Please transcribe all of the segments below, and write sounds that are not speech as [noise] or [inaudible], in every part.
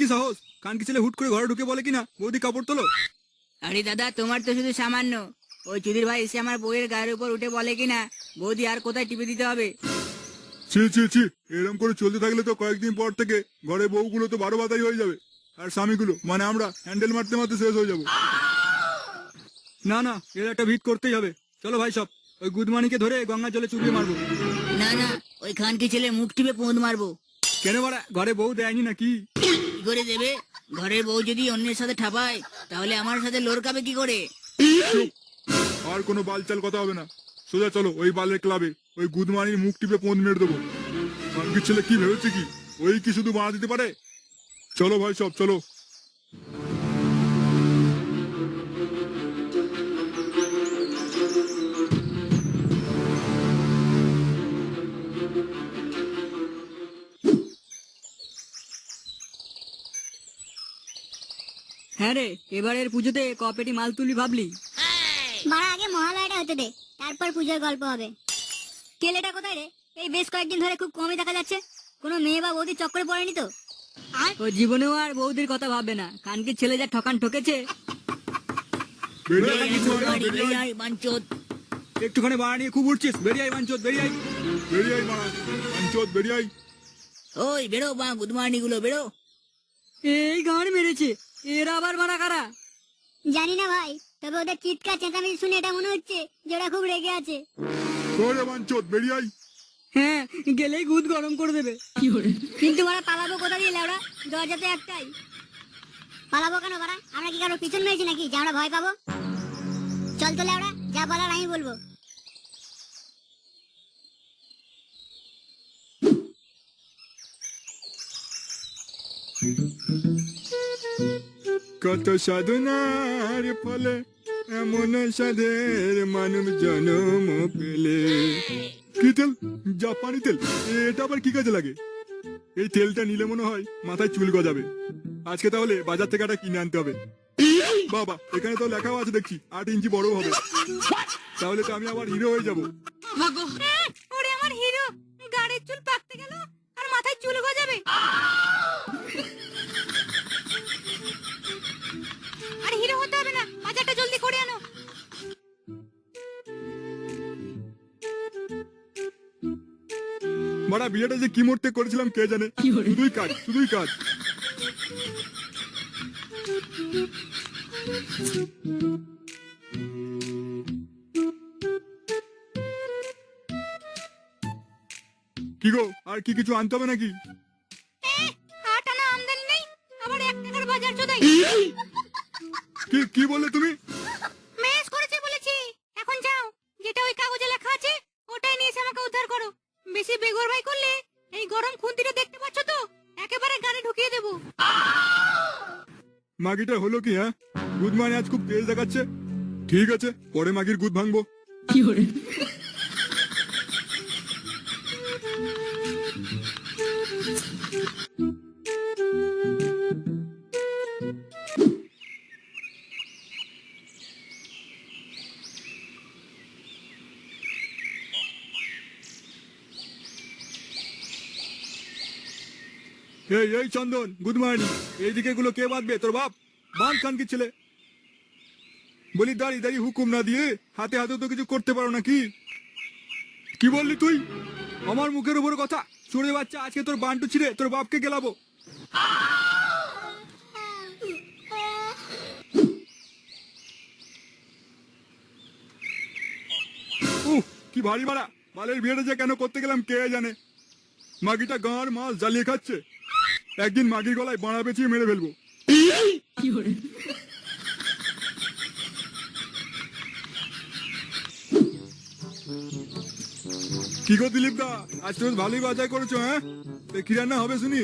কি সাহস? কানকি ছেলে হুট করে ঘরে ঢুকে বলে কিনা? বৌদি কাপড় তোলো। আরে দাদা তোমার তো শুধু সামান্য। ওই চুদির ভাই এসে আমার বইয়ের গায়ের উপর উঠে বলে কিনা বৌদি আর কোথায় টিপে দিতে হবে? ছি ছি ছি এরকম করে চলতে থাকলে তো কয়েকদিন পর থেকে ঘরে বউগুলো তো বারো বাতাই হয়ে যাবে। আর স্বামীগুলো মানে আমরা হ্যান্ডেল মারতে মারতে শেষ হয়ে যাব। না না এর একটা ভিত করতেই হবে। চলো ভাই সব ওই গুদমানিকে ধরে গঙ্গা জলে চুবিয়ে মারবো। না না ওই খানকি ছেলে মুখ টিপে পোঁদ মারবো। কেন মারা ঘরে বউ দেয়নি নাকি? করে দেবে? ঘরের বউ যদি অন্যের সাথে ঠাপায়, তাহলে আমার সাথে লড়কাবে কি করে? আর কোনো বালচাল কথা হবে না। সোজা চলো, ওই বালের ক্লাবে ওই গুদমানির মুখ টিপে পোঁদ মেরে দেবো। ছেলে কি ভেবেছে কি? ওই কি শুধু বানা দিতে পারে? চলো ভাই, সব, চলো। হ্যাঁ রে এবারের পুজোতে কপেটি মাল তুলি ভাবলি। মারা আগে মহালয়াটা হতে দে তারপর পুজোর গল্প হবে। কেলেটা কোথায় রে? এই বেশ কয়েকদিন ধরে খুব কমই দেখা যাচ্ছে। কোনো মেয়ে বা বৌদি চক্করে পড়েনি তো? আর? ও জীবনেও আর বৌদির কথা ভাববে না কানকির ছেলে যা ঠকান ঠকেছে। একটুখানি বাড়া নিয়ে খুব উঠছিস বেরিয়ে আয় বাঞ্চোদ বেরিয়ে আয়। বেরিয়ে বাড়া বাঞ্চোদ ওই বেরো বা গুদমানি গুলো বেরো। এই গান মেরেছে। এরা আবার মারা কারা? জানি না ভাই তবে ওদের চিৎকার চেঁচামেচি শুনে এটা মনে হচ্ছে যে ওরা খুব রেগে আছে। তোরে বাঞ্চোদ বেরিয়ে হ্যাঁ গেলেই গুদ গরম করে দেবে। কি করে? কিন্তু ওরা পালাবো কোথা দিয়ে লেওড়া দরজা তো একটাই। পালাবো কেন বাড়া আমরা কি কারও পিছন মেরেছি নাকি যে আমরা ভয় পাবো? চল তো লেওড়া যা বলার আমি বলব। কত সাধনার ফলে এমন সাধের মানব জন্ম পেলে। কি তেল? জাপানি তেল। এটা আবার কি কাজে লাগে? এই তেলটা নিলে মনে হয় মাথায় চুল গজাবে। আজকে তাহলে বাজার থেকে একটা কিনে আনতে হবে। বাবা, এখানে তো লেখাও আছে দেখছি, আট ইঞ্চি বড় হবে। তাহলে তো আমি আবার হিরো হয়ে যাব। আমার হিরো। গাড়ির চুল পাকতে গেল আর মাথায় চুল গজাবে। জলদি করে আনো। বড়া বিয়েটা যে কি মুহূর্তে করেছিলাম কে জানে? শুধুই কাজ শুধুই কাজ। কি গো আর কি কিছু আনতে হবে নাকি? আট আনা আমদানি নেই আবার এক টাকার বাজার চোদাই। কি কি বললে তুমি? মাগিটা হলো কি হ্যাঁ? গুদ মানে আজ খুব তেজ দেখাচ্ছে। ঠিক আছে পরে মাগির গুদ ভাঙবো। কি করে? এই এই চন্দন গুড মর্নিং। এইদিকে গুলো কে বাঁধবে? তোর বাপ? বাঁধ খান কি ছেলে? বলি, দাঁড়ি দাঁড়ি, হুকুম না দিয়ে হাতে হাতে তো কিছু করতে পারো নাকি? কি বললি তুই? আমার মুখের উপর কথা। চড়ে বাচ্চা, আজকে তোর বান্টু ছিঁড়ে, তোর বাপকে গেলাবো। কি ভারী ভাড়া মালের বিয়েটা যে কেন করতে গেলাম কে জানে? মাগিটা গাঁর মাছ জ্বালিয়ে খাচ্ছে। একদিন মাগির গলায় বাঁড়া বেঁচিয়ে মেরে ফেলব। কি গো দিলীপ দা? আজ তো ভালোই বাজার করেছ হ্যাঁ? কি রান্না হবে শুনি?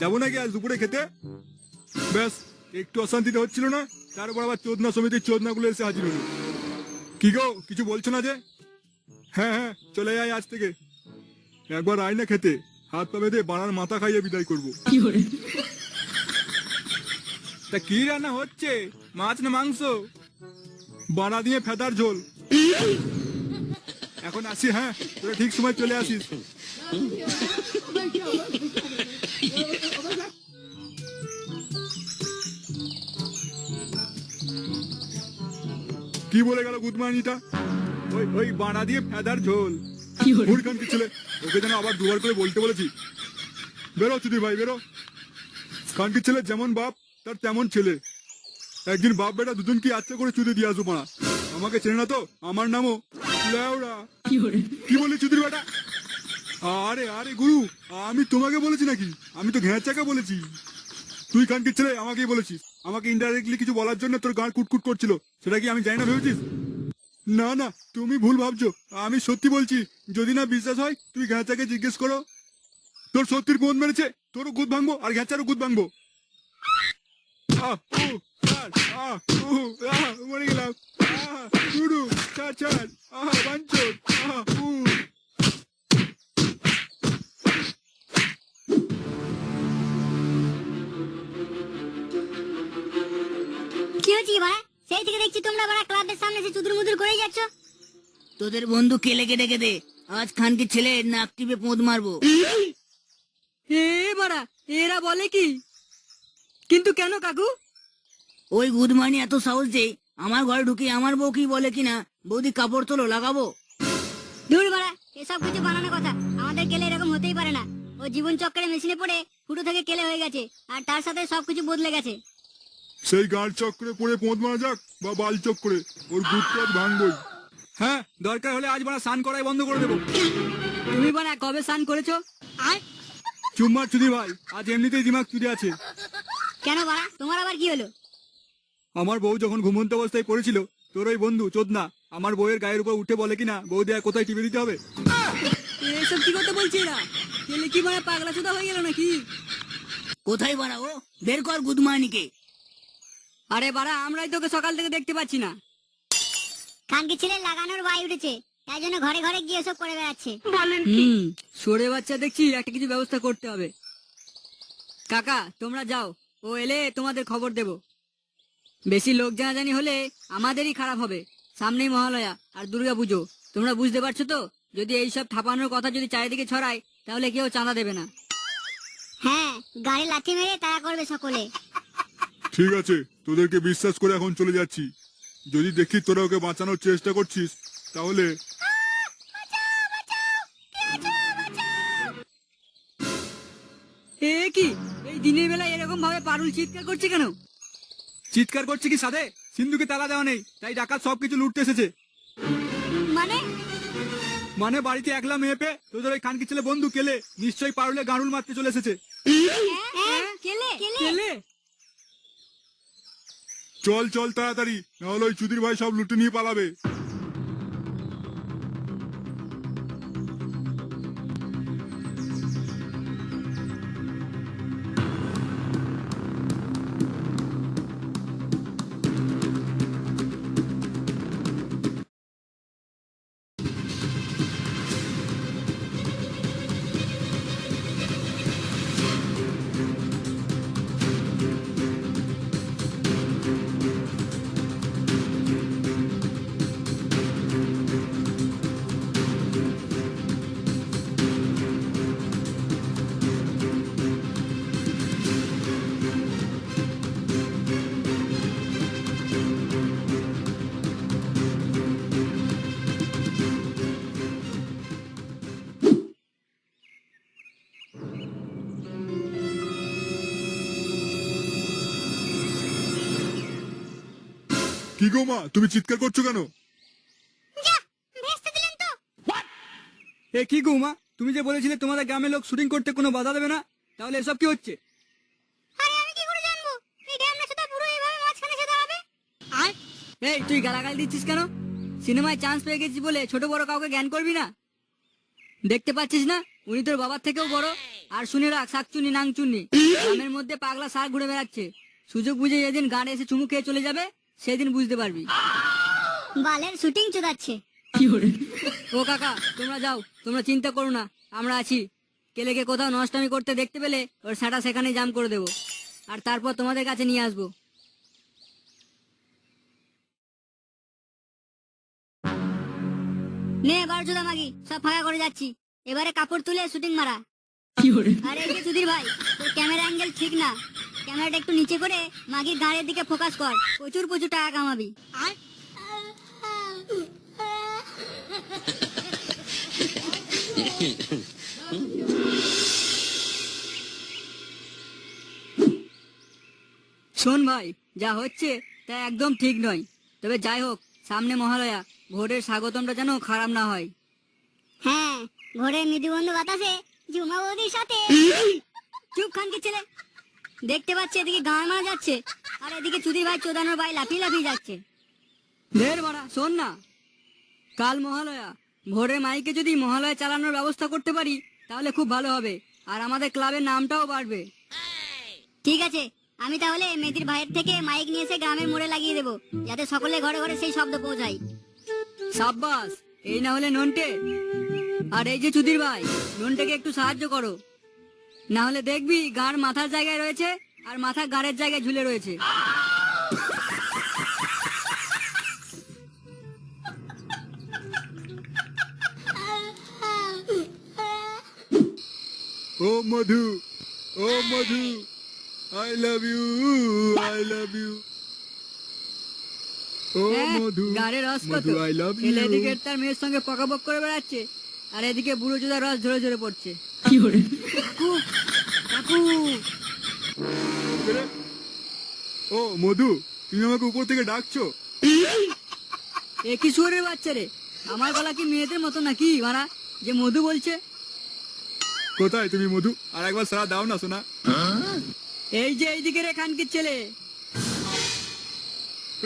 যাব নাকি আজ দুপুরে খেতে? ব্যাস, একটু অশান্তিতে হচ্ছিল না তারপর আবার চোদনা সমিতির চোদনা গুলো এসে হাজির হলো। কি গো, কিছু বলছো না যে? হ্যাঁ হ্যাঁ চলে যাই আজ থেকে। একবার আয় না খেতে, হাত পা বেঁধে বানার মাথা খাইয়ে বিদায় করব। তা কি রান্না হচ্ছে? মাছ না মাংস? বানা দিয়ে ফেদার ঝোল। এখন আসি হ্যাঁ? তোরা ঠিক সময় চলে আসিস। কি বলে গেল গুদমানিটা? ওই ওই বাড়া দিয়ে ফেদার ঝোল। কি ছেলে ওকে যেন আবার দুবার করে বলতে বলেছি। বেরো চুদি ভাই বেরো। কানকি ছেলে যেমন বাপ তার তেমন ছেলে। একদিন বাপ বেটা দুজন কি আচ্ছা করে চুদি দিয়ে আসব মারা। আমাকে চেনে না তো? আমার নামও লেওড়া। কি বললি চুদির বেটা? আরে আরে গুরু আমি তোমাকে বলেছি নাকি? আমি তো ঘেঁচাকে বলেছি। তুই কানকি ছেলে আমাকেই বলেছিস। আমাকে ইনডাইরেক্টলি কিছু বলার জন্য তোর গান কুটকুট করছিল। সেটা কি আমি জানি না ভেবেছিস? না না তুমি ভুল ভাবছ। আমি সত্যি বলছি যদি না বিশ্বাস হয় তুই ঘ্যাচাকে জিজ্ঞেস করো। তোর সত্যির বোন মেরেছে তোরও গুদ ভাঙবো আর ঘ্যাচারও গুদ ভাঙবো আহ, উ, ছাড়, আহ, উ, আহ, কি হচ্ছে বাড়া সেই থেকে দেখছি তোমরা বাড়া ক্লাবের সামনে এসে চুদুর মুদুর করেই যাচ্ছ তোদের বন্ধু কেলেকে ডেকে দে? আজ খানকে ছেলে নাক টিপে পোঁদ মারবো। এ মারা এরা বলে কি? কিন্তু কেন কাকু? ওই গুদমানি এত সাহস যে আমার ঘরে ঢুকে আমার বউ কি বলে কিনা? বৌদি কাপড় তোলো লাগাবো। দূর বাড়া এসব কিছু বানানো কথা। আমাদের কেলে এরকম হতেই পারে না। ও জীবন চক্করে মেশিনে পড়ে ফুটো থেকে কেলে হয়ে গেছে আর তার সাথে সবকিছু বদলে গেছে। সেই গাঁড় চক্রে পড়ে পোঁত মারা যাক বা বাল চক্রে ওর গুটকাজ ভাঙবই। হ্যাঁ দরকার হলে আজ বাড়া স্নান করাই বন্ধ করে দেবো। তুমি বানা কবে স্নান করেছ? আয় চুম্মার চুদি ভাই আজ এমনিতেই দিমাগ চুদি আছে। কেন বাড়া? তোমার আবার কি হলো? আমার বউ যখন ঘুমন্ত অবস্থায় পড়েছিল তোর ওই বন্ধু চোদনা আমার বউয়ের গায়ের উপর উঠে বলে কিনা বউ দেয়া কোথায় টিপে দিতে হবে? এসব কি করতে বলছি না কি মানে পাগলা চোদা হয়ে গেল নাকি? কোথায় বের কর গুদমানিকে। আরে বাড়া আমরাই তোকে সকাল থেকে দেখতে পাচ্ছি না। খানকি ছেলে লাগানোর বাই উঠেছে তাই জন্য ঘরে ঘরে গিয়ে সব করে বেড়াচ্ছে। সরে বাচ্চা দেখছি একটা কিছু ব্যবস্থা করতে হবে। কাকা তোমরা যাও। ও এলে তোমাদের খবর দেব। বেশি লোক জানাজানি হলে আমাদেরই খারাপ হবে। সামনেই মহালয়া আর দুর্গা পুজো তোমরা বুঝতে পারছ তো? যদি এইসব থাপানোর কথা যদি চারিদিকে ছড়ায় তাহলে কেউ চাঁদা দেবে না। হ্যাঁ গাড়ি লাথি মেরে তারা করবে সকলে। ঠিক আছে তোদেরকে বিশ্বাস করে এখন চলে যাচ্ছি। যদি দেখি তোরা ওকে বাঁচানোর চেষ্টা করছিস তাহলে চিৎকার করছে কেন? চিৎকার করছে কি সাদে সিন্ধুকে তালা দেওয়া নেই তাই ডাকাত সবকিছু লুটতে এসেছে। মানে? মানে বাড়িতে একলা মেয়ে পেয়ে তোদের ওই কানকি ছেলে বন্ধু কেলে? নিশ্চয়ই পারলে গাঁড়ুল মারতে চলে এসেছে। হ্যাঁ, কেলে? কেলে? চল চল তাড়াতাড়ি নাহলে ওই চুদির ভাই সব লুটে নিয়ে পালাবে। কি গো মা তুমি চিৎকার করছ কেন? এ কি গো মা তুমি যে বলেছিলে তোমাদের গ্রামের লোক শুটিং করতে কোনো বাধা দেবে না তাহলে এসব কি হচ্ছে? আরে আমি কি করে জানব? এই তুই গালাগাল দিচ্ছিস কেন? সিনেমায় চান্স পেয়ে গেছিস বলে ছোট বড় কাউকে জ্ঞান করবি না? দেখতে পাচ্ছিস না? উনি তোর বাবার থেকেও বড়। আর শুনে রাখ শাকচুনি নাংচুনি গ্রামের মধ্যে পাগলা শাক ঘুরে বেড়াচ্ছে। সুযোগ বুঝে যেদিন গানে এসে চুমু খেয়ে চলে যাবে। সেদিন বুঝতে পারবি। বালের শুটিং চুদাচ্ছে। ও কাকা তোমরা যাও তোমরা চিন্তা করো না আমরা আছি। কেলেকে কোথাও নষ্টামি করতে দেখতে পেলে ওর সেটা সেখানে জাম করে দেবো। আর তারপর তোমাদের কাছে নিয়ে আসব। নে এবার চুদা মাগি সব ফাঁকা করে যাচ্ছি। এবারে কাপড় তুলে শুটিং মারা। আরে সুধীর ভাই ক্যামেরা অ্যাঙ্গেল ঠিক না। ক্যামেরাটা একটু নিচে করে মাগির গাড়ির দিকে ফোকাস কর। প্রচুর প্রচুর টাকা কামাবি। শোন ভাই যা হচ্ছে তা একদম ঠিক নয়। তবে যাই হোক সামনে মহালয়া ভোরের স্বাগতমটা যেন খারাপ না হয়। হ্যাঁ ভোরের মৃদুবন্ধু বাতাসে ঝুমা বৌদির সাথে। চুপ খানকে ছেলে দেখতে পাচ্ছি এদিকে গান মারা যাচ্ছে। আর এদিকে চুদি ভাই চোদানোর ভাই লাফিয়ে লাফিয়ে যাচ্ছে। ঢের বাড়া শোন না। কাল মহালয়া। ভোরের মাইকে যদি মহালয়া চালানোর ব্যবস্থা করতে পারি তাহলে খুব ভালো হবে। আর আমাদের ক্লাবের নামটাও বাড়বে। ঠিক আছে আমি তাহলে মেদির ভাইয়ের থেকে মাইক নিয়ে এসে গ্রামের মোড়ে লাগিয়ে দেবো যাতে সকলে ঘরে ঘরে সেই শব্দ পৌঁছায়। সাব্বাস এই না হলে নন্টে। আর এই যে চুদির ভাই নন্টেকে একটু সাহায্য করো। না হলে দেখবি গাঁর মাথার জায়গায় রয়েছে আর মাথা গাড়ের জায়গায় ঝুলে রয়েছে। ও মধু ও Madhu I love you I love you ও হ্যাঁ, মধু গাড়ের রস কত? আই লাভ ছেলে ইউ এদিকে তার মেয়ের সঙ্গে পকাপক করে বেড়াচ্ছে আর এদিকে বুড়ো চোদার রস ঝরে ঝরে পড়ছে। ও মধু তুমি আমাকে উপর থেকে ডাকছো? এ কি শুয়ারের বাচ্চা রে? আমার গলা কি মেয়েদের মতো নাকি মারা? যে মধু বলছে? কোথায় তুমি মধু? আর একবার সারা দাও না শোনা এই যে এইদিকে রে খানকির ছেলে।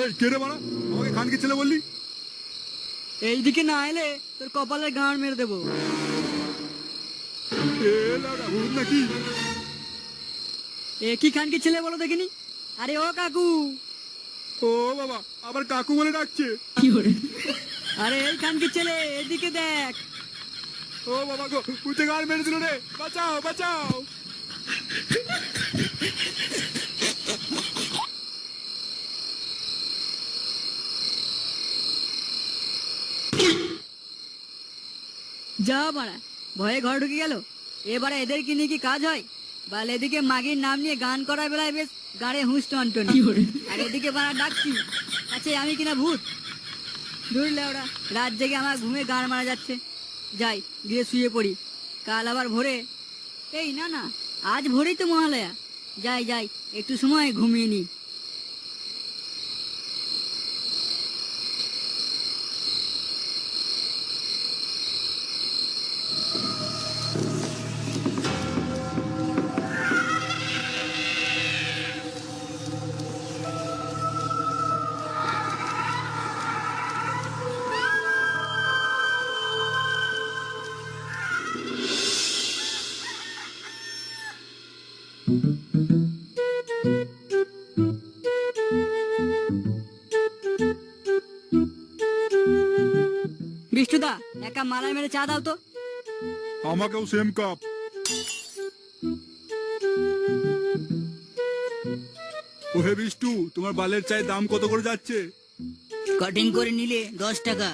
এই কে রে মারা? আমাকে খানকে ছেলে বললি? এইদিকে না এলে তোর কপালের গাঁড় মেরে দেবো। নাকি এ কি ছেলে বলো দেখিনি? আরে ও কাকু। ও বাবা আবার কাকু বলে ডাকছে। আরে এই খানকির ছেলে এদিকে দেখ। ও বাবা গো পুঁতে গাল মেরে দিল রে। বাঁচাও বাঁচাও। যা বাড়া ভয়ে ঘর ঢুকে গেল। এবারে এদের কি নিয়ে কি কাজ হয়? বাল এদিকে মাগির নাম নিয়ে গান করার বেলায় বেশ গাড়ে হুঁস টনটনি। আর এদিকে বাড়া ডাকছি। আচ্ছা আমি কিনা ভূত? ধরলে ওরা রাত জেগে আমার ঘুমে গান মারা যাচ্ছে। যাই গিয়ে শুয়ে পড়ি। কাল আবার ভোরে। এই না না আজ ভোরেই তো মহালয়া। যাই যাই একটু সময় ঘুমিয়ে নি। বিষ্ণুদা একা মালাই মেরে চা দাও তো। আমাকেও সেম কাপ ওহে বিষ্টু তোমার বালের চায়ের দাম কত করে যাচ্ছে? কাটিং করে নিলে দশ টাকা।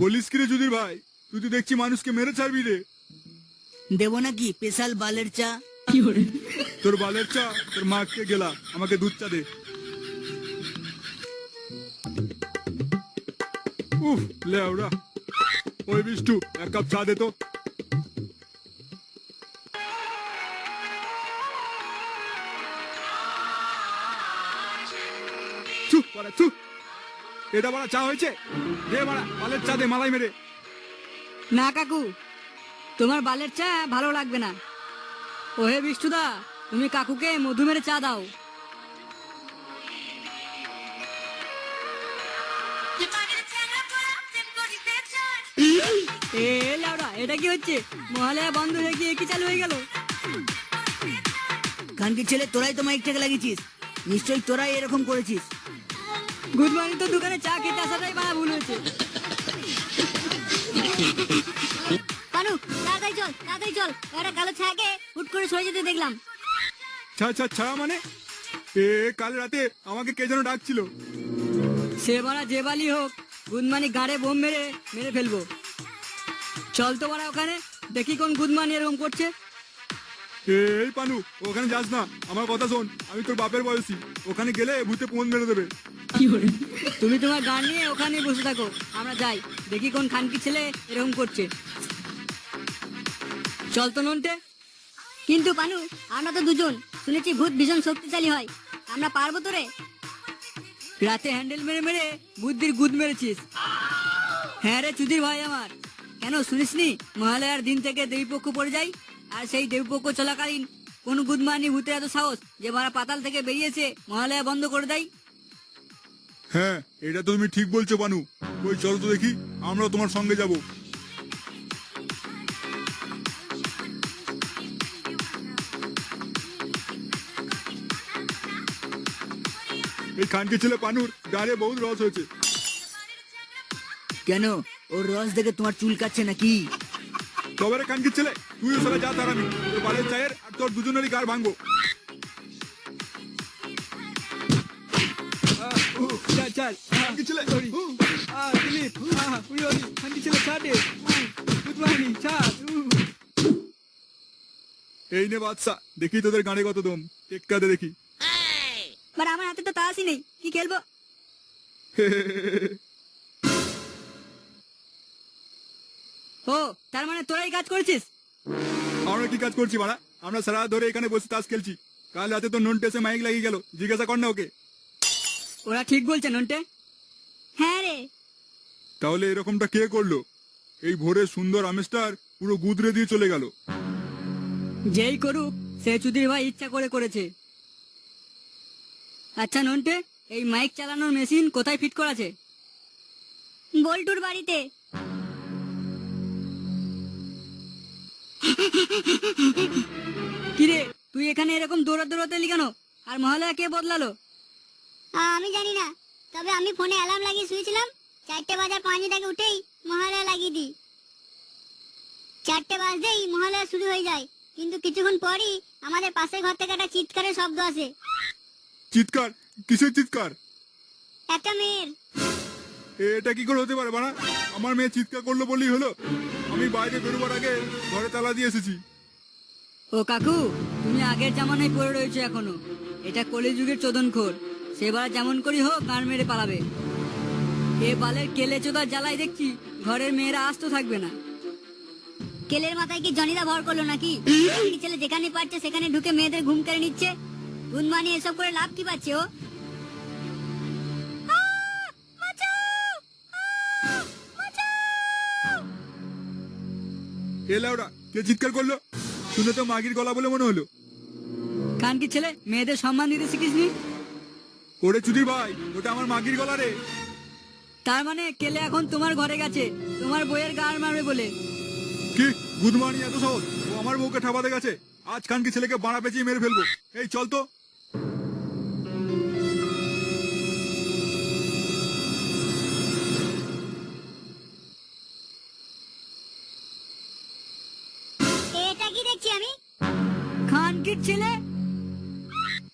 বলিস কি রে যুদির ভাই? তুই তো দেখছি মানুষকে মেরে ছাড়বি রে। দেবো নাকি স্পেশাল বালের চা? তোর বালের চা তোর মাকে গেলা আমাকে দুধ চা দে। উফ লে ওরা ওই বিষ্টু, এক কাপ চা দে তো। চু বাড়া চু এটা বাড়া, চা হয়েছে? দে বাড়া, বালের চা দে, মালাই মেরে। না, কাকু, তোমার বালের চা ভালো লাগবে না। ওহে বিষ্ণুদা তুমি কাকুকে মধু মেরে চা দাও। এ লাউডা এটা কি হচ্ছে? মহালয়া বন্ধ হয়ে গিয়ে কি চালু হয়ে গেল? খানকির ছেলে তোরাই তো মাইক থেকে লাগিয়েছিস। নিশ্চয়ই তোরাই এরকম করেছিস। গুড মর্নিং তো দোকানে চা খেতে আসাটাই বাড়া ভুল হয়েছে। পানু তাড়াতাড়ি চল তাড়াতাড়ি চল। একটা কালো ছায়াকে হুট করে সরে যেতে দেখলাম। ছা ছা ছা মানে? এ কাল রাতে আমাকে কে যেন ডাকছিল? সে বাড়া যে বালি হোক গুদমানি গাড়ে বোম মেরে মেরে ফেলব। চল তো বাড়া ওখানে দেখি কোন গুদমানি এরকম করছে। এই পানু ওখানে যাস না আমার কথা শোন আমি তোর বাপের বয়সী ওখানে গেলে ভূতে পোন মেরে দেবে। তুমি তোমার গান নিয়ে ওখানে বসে থাকো আমরা যাই দেখি কোন খানকি ছেলে এরকম করছে। চল তো নন্টে। কিন্তু পানু আমরা তো দুজন শুনেছি ভূত ভীষণ শক্তিশালী হয় আমরা পারব তো রে রাতে হ্যান্ডেল মেরে মেরে বুদ্ধির গুদ মেরেছিস। হ্যাঁ রে চুদির ভাই আমার। কেন শুনিসনি? মহালয়ার দিন থেকে দেবীপক্ষ পড়ে যায় আর সেই দেবীপক্ষ চলাকালীন কোন গুদমানি ভূতের এত সাহস যে মারা পাতাল থেকে বেরিয়েছে মহালয়া বন্ধ করে দেয়? হ্যাঁ এটা তো তুমি ঠিক বলছো বানু। ওই চলো তো দেখি আমরা তোমার সঙ্গে যাব। এই খানকে ছেলে পানুর গাড়ে বহুত রস হয়েছে। কেন? ওর রস দেখে তোমার চুল কাচ্ছে নাকি? তবে রে খানকে ছেলে? তুই সারা যা তার আমি। তোর বালের চায়ের আর তোর দুজনেরই গাড় ভাঙবো। চল ছেলে? দিলীপ। উড়ি উড়ি। খান্ডি ছেলে? ছাড়ে ছাড়। এই নে বাদশা দেখি তোদের গাড়ে কত দম। টেক্কাতে দেখি। বাট আমার হাতে তো তাসই নেই। কি খেলব? [laughs] ও তার মানে তোরাই কাজ করেছিস? আমরা কি কাজ করছি মারা আমরা সারা ধরে এখানে বসে তাস খেলছি। কাল রাতে তো নন টেসে মাইক লাগিয়ে গেল। জিজ্ঞাসা কর না ওকে। ওরা ঠিক বলছে নন্টে? হ্যাঁ রে। তাহলে এরকমটা কে করল? এই ভোরের সুন্দর আমেজটার পুরো গুদরে দিয়ে চলে গেল। যেই করুক সে চুদির ভাই ইচ্ছা করে করেছে। আচ্ছা নন্টে এই মাইক চালানোর মেশিন কোথায় ফিট করা আছে বল্টুর বাড়িতে। কিরে তুই এখানে এরকম দৌড়া দৌড়াতে এলি কেন? আর মহালয়া কে বদলালো? আমি জানি না তবে আমি ফোনে অ্যালার্ম লাগিয়ে শুয়েছিলাম। চারটে বাজার পাঁচ মিনিট উঠেই মহালয়া লাগিয়ে দিই। চারটে বাজতেই মহালয়া শুরু হয়ে যায় কিন্তু কিছুক্ষণ পরই আমাদের পাশের ঘর থেকে একটা চিৎকারের শব্দ আসে। চিৎকার? কিসের চিৎকার? একটা মেয়ের। এটা কি করে হতে পারে বাড়া? আমার মেয়ে চিৎকার করল বললেই হলো। আমি বাইরে বেরোবার আগে ঘরে তালা দিয়ে এসেছি। ও কাকু তুমি আগের জামানায় পড়ে রয়েছে এখনও। এটা কলিযুগের চোদন খোর সেবার যেমন করি হোক গান মেরে পালাবে। এ বালের কেলে চোদার জ্বালাই দেখছি ঘরের মেয়েরা আস্ত থাকবে না। কেলের মাথায় কি জনিদা ভর করল নাকি? ছেলে যেখানে পারছে সেখানে ঢুকে মেয়েদের ঘুম কেড়ে নিচ্ছে। গুণ মানিয়ে এসব করে লাভ কি পাচ্ছে ও? এলা ওরা কে চিৎকার করল? শুনে তো মাগির গলা বলে মনে হলো। কান কি ছেলে মেয়েদের সম্মান দিতে শিখিসনি? ওরে চুদির ভাই ওটা আমার মাগির গলা রে। তার মানে কেলে এখন তোমার ঘরে গেছে তোমার বইয়ের গান মারবে বলে? কি গুদমানি এত সহজ? ও আমার বউকে ঠাপাতে গেছে। আজ খানকে ছেলেকে বাড়া পেঁচিয়ে মেরে ফেলব। এই চল তো।